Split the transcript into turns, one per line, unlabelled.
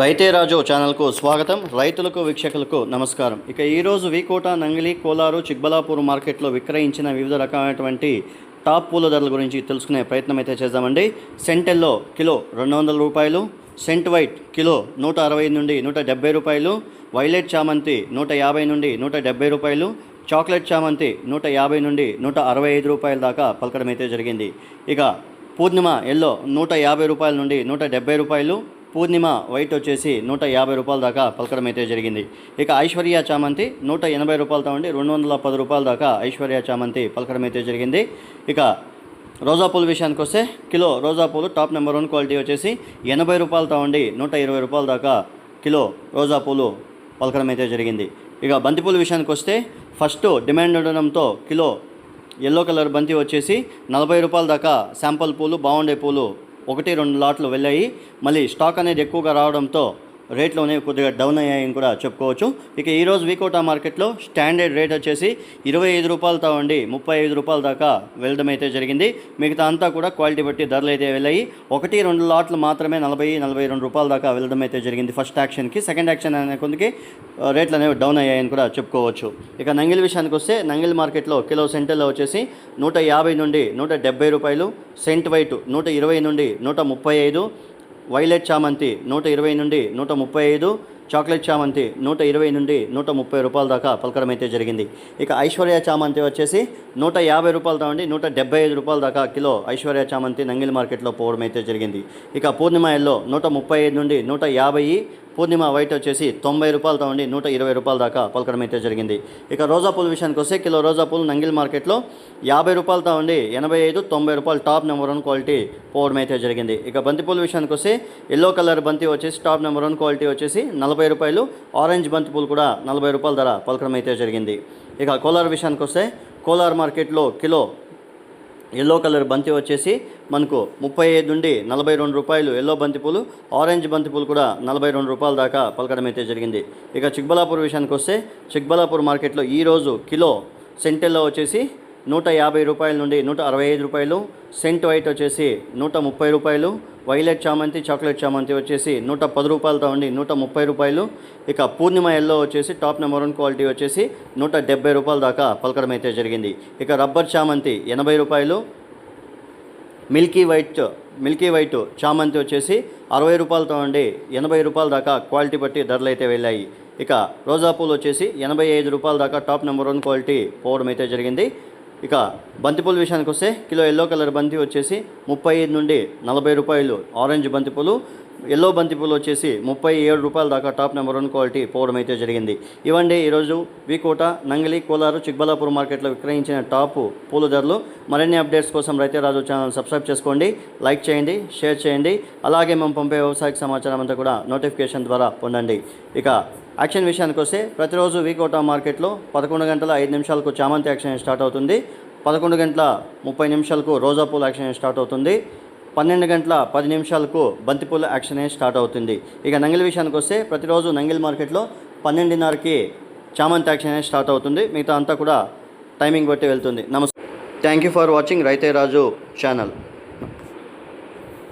రైతే రాజు ఛానల్కు స్వాగతం. రైతులకు వీక్షకులకు నమస్కారం. ఇక ఈరోజు వీకోట నంగిలి కోలారు చిక్బలాపూర్ మార్కెట్లో విక్రయించిన వివిధ రకమైనటువంటి టాప్ పూల ధరల గురించి తెలుసుకునే ప్రయత్నం అయితే చేద్దామండి. సెంటెల్లో కిలో రెండు వందల రూపాయలు సెంట్ వైట్ కిలో నూట అరవై నుండి నూట డెబ్బై రూపాయలు వైలెట్ చామంతి నూట యాభై నుండి నూట డెబ్బై రూపాయలు చాక్లెట్ చామంతి నూట యాభై నుండి నూట అరవై ఐదు రూపాయల దాకా పలకడం అయితే జరిగింది. ఇక పూర్ణిమ ఎల్లో నూట యాభై రూపాయల నుండి నూట డెబ్బై రూపాయలు పూర్ణిమ వైట్ వచ్చేసి నూట యాభై రూపాయల దాకా పలకడం అయితే జరిగింది. ఇక ఐశ్వర్య చామంతి నూట ఎనభై రూపాయలతో ఉండి రెండు వందల పది రూపాయల దాకా ఐశ్వర్య చామంతి పలకడం అయితే జరిగింది. ఇక రోజా పూల విషయానికి వస్తే కిలో రోజా పూలు టాప్ నెంబర్ వన్ క్వాలిటీ వచ్చేసి ఎనభై రూపాయలతో ఉండి నూట ఇరవై రూపాయల దాకా కిలో రోజా పూలు పలకడం అయితే జరిగింది. ఇక బంతిపూల విషయానికి వస్తే ఫస్ట్ డిమాండ్ ఉండడంతో కిలో ఎల్లో కలర్ బంతి వచ్చేసి నలభై రూపాయల దాకా శాంపుల్ పూలు బాగుండే పూలు ఒకటి రెండు లాట్లు వెళ్ళాయి. మళ్ళీ స్టాక్ అనేది ఎక్కువగా రావడంతో రేట్లు అనేవి కొద్దిగా డౌన్ అయ్యాయని కూడా చెప్పుకోవచ్చు. ఇక ఈరోజు వీకోటా మార్కెట్లో స్టాండర్డ్ రేట్ వచ్చేసి ఇరవై ఐదు రూపాయలతో ఉండి ముప్పై ఐదు రూపాయల దాకా వెళ్ళడం అయితే జరిగింది. మిగతా అంతా కూడా క్వాలిటీ బట్టి ధరలు అయితే వెళ్ళాయి. ఒకటి రెండు లాట్లు మాత్రమే నలభై నలభై రెండు రూపాయల దాకా వెళ్ళడం అయితే జరిగింది ఫస్ట్ యాక్షన్కి. సెకండ్ యాక్షన్ అనే కొందికి రేట్లు అనేవి డౌన్ అయ్యాయని కూడా చెప్పుకోవచ్చు. ఇక నంగిల్ విషయానికి వస్తే నంగిల్ మార్కెట్లో కిలో సెంటర్లో వచ్చేసి నూట యాభై నుండి నూట డెబ్బై రూపాయలు సెంట్ వైట్ నూట ఇరవై నుండి నూట ముప్పై ఐదు వైలెట్ చామంతి నూట ఇరవై నుండి నూట ముప్పై ఐదు చాక్లెట్ చామంతి నూట ఇరవై నుండి నూట ముప్పై రూపాయల దాకా పలకడం అయితే జరిగింది. ఇక ఐశ్వర్య చామంతి వచ్చేసి నూట యాభై రూపాయలతో ఉండి నూట డెబ్బై ఐదు రూపాయల దాకా కిలో ఐశ్వర్య చామంతి నంగిల్ మార్కెట్లో పోవడం అయితే జరిగింది. ఇక పూర్ణిమ ఎల్లో నూట ముప్పై ఐదు నుండి నూట యాభై పూర్ణిమ వైట్ వచ్చేసి తొంభై రూపాయలతో ఉండి నూట ఇరవై రూపాయల దాకా పలకడం అయితే జరిగింది. ఇక రోజా పూల విషయానికి వస్తే కిలో రోజా పూలు నంగిల్ మార్కెట్లో యాభై రూపాయలతో ఉండి ఎనభై ఐదు తొంభై రూపాయలు టాప్ నెంబర్ వన్ క్వాలిటీ పోవడం అయితే జరిగింది. ఇక బంతిపూల విషయానికి వస్తే ఎల్లో కలర్ బంతి వచ్చేసి టాప్ నెంబర్ వన్ క్వాలిటీ వచ్చేసి నలభై రూపాయలు ఆరెంజ్ బంతిపూలు కూడా నలభై రూపాయల ధర పలకడం అయితే జరిగింది. ఇక కోలార్ విషయానికి వస్తే కోలార్ మార్కెట్లో కిలో ఎల్లో కలర్ బంతి వచ్చేసి మనకు ముప్పై ఐదు నుండి నలభై రెండు రూపాయలు ఎల్లో బంతిపూలు ఆరెంజ్ బంతిపూలు కూడా నలభై రెండు రూపాయల దాకా పలకడం అయితే జరిగింది. ఇక చిక్బలాపూర్ విషయానికి వస్తే చిక్బలాపూర్ మార్కెట్లో ఈరోజు కిలో సెంటెల్లో వచ్చేసి నూట యాభై రూపాయల నుండి నూట అరవై ఐదు రూపాయలు సెంట్ వైట్ వచ్చేసి నూట ముప్పై రూపాయలు వైలెట్ చామంతి చాక్లెట్ చామంతి వచ్చేసి నూట పది రూపాయలతో ఉండి నూట ముప్పై రూపాయలు. ఇక పూర్ణిమ ఎల్లో వచ్చేసి టాప్ నెంబర్ వన్ క్వాలిటీ వచ్చేసి నూట డెబ్బై రూపాయల దాకా పలకడం అయితే జరిగింది. ఇక రబ్బర్ చామంతి ఎనభై రూపాయలు మిల్కీ వైట్ మిల్కీ వైట్ చామంతి వచ్చేసి అరవై రూపాయలతో ఉండి ఎనభై రూపాయల దాకా క్వాలిటీ బట్టి ధరలు అయితే వెళ్ళాయి. ఇక రోజా పూలు వచ్చేసి ఎనభై ఐదు రూపాయల దాకా టాప్ నెంబర్ వన్ క్వాలిటీ పోవడం అయితే జరిగింది. ఇక బంతిపూలు విషయానికి వస్తే కిలో ఎల్లో కలర్ బంతి వచ్చేసి ముప్పై ఐదు నుండి నలభై రూపాయలు. ఆరెంజ్ బంతిపూలు ఎల్లో బంతిపూలు వచ్చేసి ముప్పై ఏడు రూపాయల దాకా టాప్ నెంబర్ వన్ క్వాలిటీ పోవడం అయితే జరిగింది. ఇవ్వండి ఈరోజు వికోట నంగిలి కోలారు చిక్బలాపూర్ మార్కెట్లో విక్రయించిన టాప్ పూల ధరలు. మరిన్ని అప్డేట్స్ కోసం రైతే రాజు ఛానల్ సబ్స్క్రైబ్ చేసుకోండి లైక్ చేయండి షేర్ చేయండి. అలాగే మేము పంపే వ్యవసాయ సమాచారం అంతా కూడా నోటిఫికేషన్ ద్వారా పొందండి. ఇక యాక్షన్ విషయానికి వస్తే ప్రతిరోజు వీకోట మార్కెట్లో పదకొండు గంటల ఐదు నిమిషాలకు చామంతి యాక్షన్ స్టార్ట్ అవుతుంది. పదకొండు గంటల ముప్పై నిమిషాలకు రోజా పూల యాక్షన్ స్టార్ట్ అవుతుంది. పన్నెండు గంటల పది నిమిషాలకు బంతిపూల యాక్షన్ స్టార్ట్ అవుతుంది. ఇక నంగిల్ విషయానికి వస్తే ప్రతిరోజు నంగిల్ మార్కెట్లో పన్నెండున్నరకి చామంతి యాక్షన్ స్టార్ట్ అవుతుంది. మిగతా అంతా కూడా టైమింగ్ బట్టి వెళ్తుంది. నమస్తే థ్యాంక్ యూ ఫర్ వాచింగ్ రైతే రాజు ఛానల్.